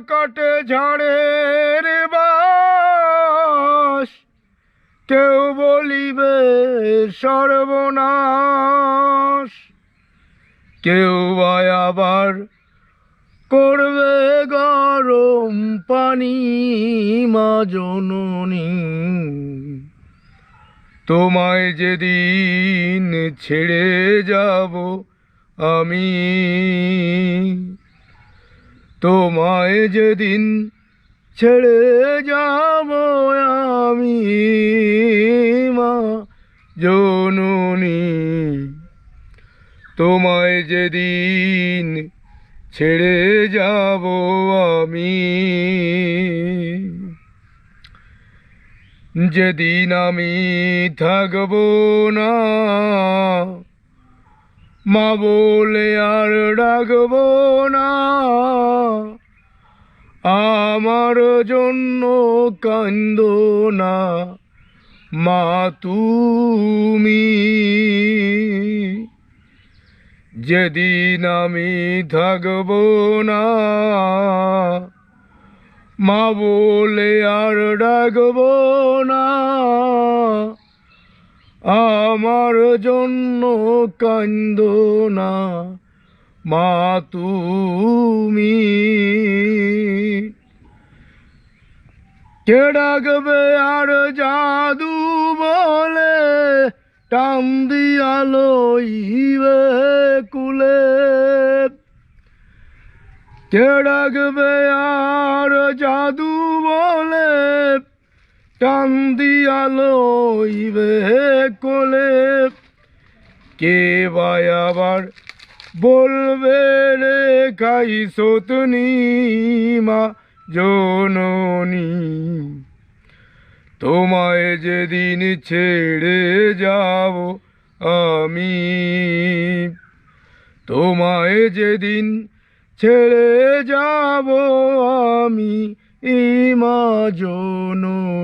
কাটে ঝাড়ের বাস। কেউ বলিবে, সর্বনাশ। কেউ আবার করবে গরম পানি মা জননী। তোমায় যেদিন ছেড়ে যাব আমি তোমায় যেদিন ছেড়ে যাব আমি, মা জননী, তোমায় যেদিন ছেড়ে যাব আমি, যেদিন আমি থাকব না মা বলে আর ডাকব না। আমার জন্য কান্দ না। মা, তুমি যেদিন আমি থাকব না, মা বলে আর ডাকব না। আমার জন্য কান্দ না। মা, তুমি কে ডাকবে আর জাদু বলে? টান দিয়ালো ইবে কুলে। কে ডাকবে আর জাদু বলে? টান দিয়ালো কোলে। কে ভাই আবার বলবে রে, খাই সতনি মা জননী। তোমায় যেদিন ছেড়ে যাব আমি, তোমায় যেদিন ছেড়ে যাব আমি ইমা জননী।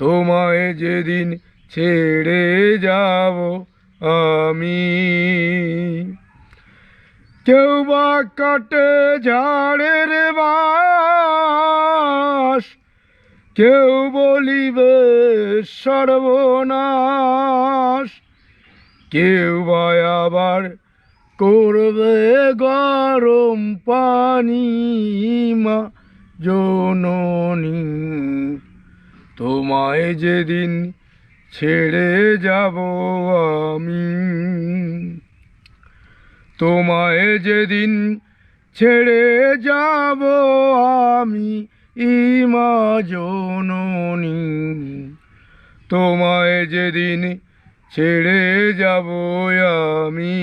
তোমায় যেদিন ছেড়ে যাব আমি। কেউ বা কাটে ঝাড়ের বাস, কেউ বলিবে সর্বনাশ। কেউ বা আবার করবে গরম পানি মা জননী তোমায় যেদিন ছেড়ে যাব আমি, তোমায় যেদিন ছেড়ে যাব আমি ইমা জননী তোমায় যেদিন ছেড়ে যাব আমি।